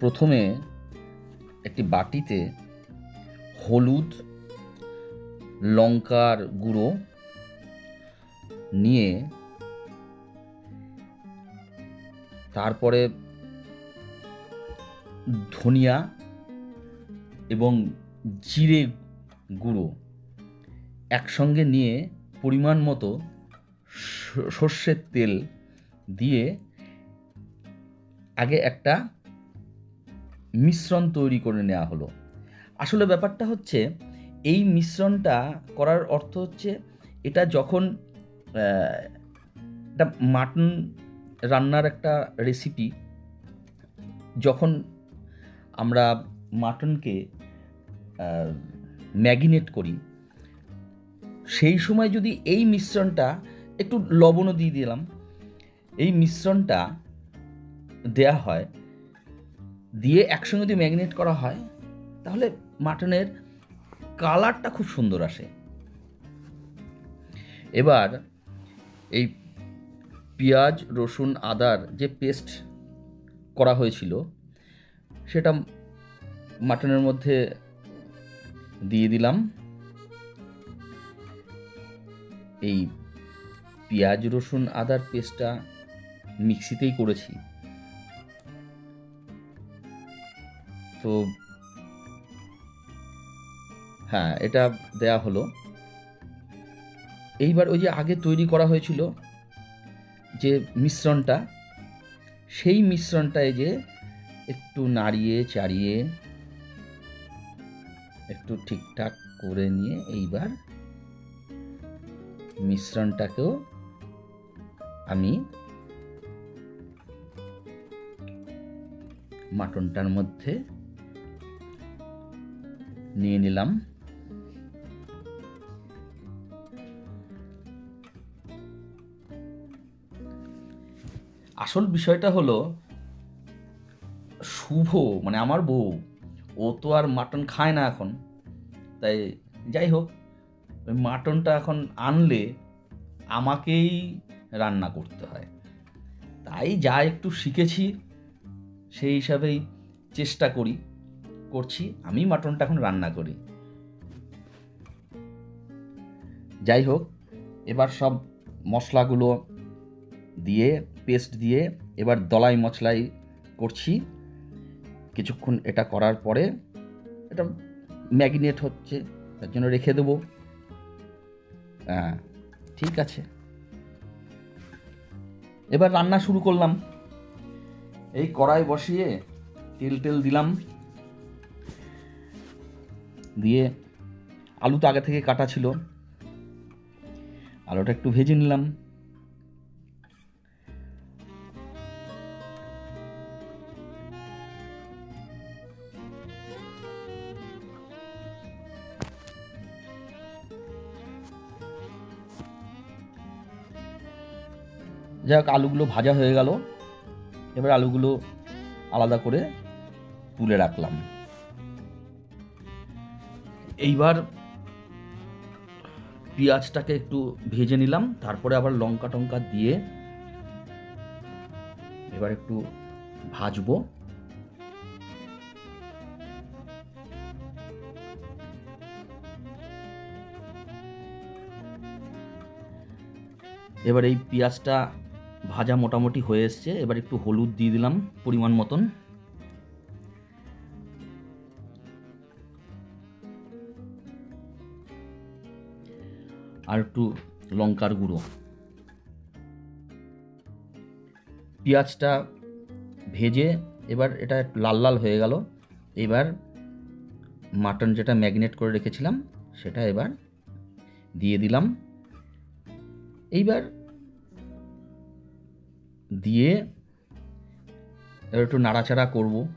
প্রথমে একটি বাটিতে হলুদ লঙ্কার গুঁড়ো নিয়ে তারপরে ধনিয়া এবং জিরে গুঁড়ো একসঙ্গে নিয়ে পরিমাণ মতো সর্ষের তেল দিয়ে আগে একটা মিশ্রণ তৈরি করে নেওয়া হলো। আসলে ব্যাপারটা হচ্ছে, এই মিশ্রণটা করার অর্থ হচ্ছে, এটা যখন একটা মাটন রান্নার একটা রেসিপি যখন আমরা মাটনকে ম্যাগিনেট করি, সেই সময় যদি এই মিশ্রণটা একটু লবণও দিয়ে দিলাম, এই মিশ্রণটা দেয়া হয় দিয়ে একসঙ্গে যদি ম্যাগনেট করা হয়, তাহলে মাটনের কালারটা খুব সুন্দর আসে। এবার এই পেঁয়াজ, রসুন, আদার যে পেস্ট করা হয়েছিল, সেটা মাটনের মধ্যে দিয়ে দিলাম। এই পেঁয়াজ, রসুন, আদার পেস্টটা মিক্সিতেই করেছি। তো হ্যাঁ এটা দেয়া হলো। এইবার ওই যে আগে তৈরি করা হয়েছিল যে মিশ্রণটা, সেই মিশ্রণটায় যে একটু নাড়িয়ে চাড়িয়ে একটু ঠিকঠাক করে নিয়ে এইবার মিশ্রণটাকেও আমি মাটনটার মধ্যে নিয়ে নিলাম। আসল বিষয়টা হলো, শুভ মানে আমার বউ, ও তো আর মাটন খায় না এখন। তাই যাই হোক, ওই মাটনটা এখন আনলে আমাকেই রান্না করতে হয়। তাই যা একটু শিখেছি, সেই হিসাবেই চেষ্টা করি। করছি, আমি মাটনটা এখন রান্না করি। যাই হোক, এবার সব মশলাগুলো দিয়ে পেস্ট দিয়ে এবার দলাই মশলাই করছি। কিছুক্ষণ এটা করার পরে এটা ম্যাগনেট হচ্ছে, তার জন্য রেখে দেবো। হ্যাঁ ঠিক আছে। এবার রান্না শুরু করলাম। এই কড়াই বসিয়ে তেল টেল দিলাম। দিয়ে আলু তো আগে থেকে কাটা ছিল। আলুটা একটু ভেজে নিলাম। যাই হোক, আলুগুলো ভাজা হয়ে গেল। এবার আলুগুলো আলাদা করে তুলে রাখলাম। এইবার পেঁয়াজটাকে একটু ভেজে নিলাম, তারপরে আবার লঙ্কা টঙ্কা দিয়ে এবার একটু ভাজবো। এবার এই পেঁয়াজটা ভাজা মোটামুটি হয়ে এসছে, এবার একটু হলুদ দিয়ে দিলাম পরিমাণ মতন। আর একটু লঙ্কার গুঁড়ো। পেঁয়াজটা ভেজে এবার এটা লাল লাল হয়ে গেল। এবার মাটন যেটা ম্যাগনেট করে রেখেছিলাম, সেটা এবার দিয়ে দিলাম। এইবার দিয়ে এবার একটু নাড়াচাড়া করব।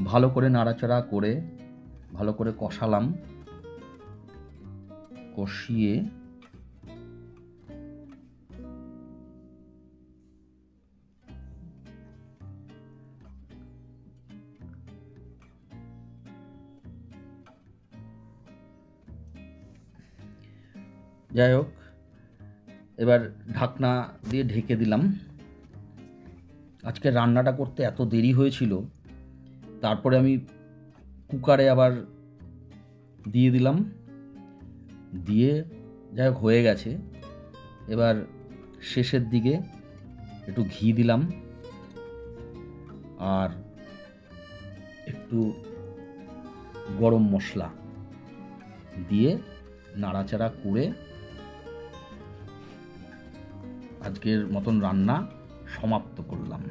ভালো করে নাড়াচাড়া করে, ভালো করে কষালাম। কষিয়ে যাই হোক, এবার ঢাকনা দিয়ে ঢেকে দিলাম। আজকে রান্নাটা করতে এত দেরি হয়েছিল তারপরে আমি কুকারে আবার দিয়ে দিলাম। দিয়ে যাই হোক, হয়ে গেছে। এবার শেষের দিকে একটু ঘি দিলাম। আর একটু গরম মশলা দিয়ে নাড়াচাড়া করে আজকের মতন রান্না সমাপ্ত করলাম।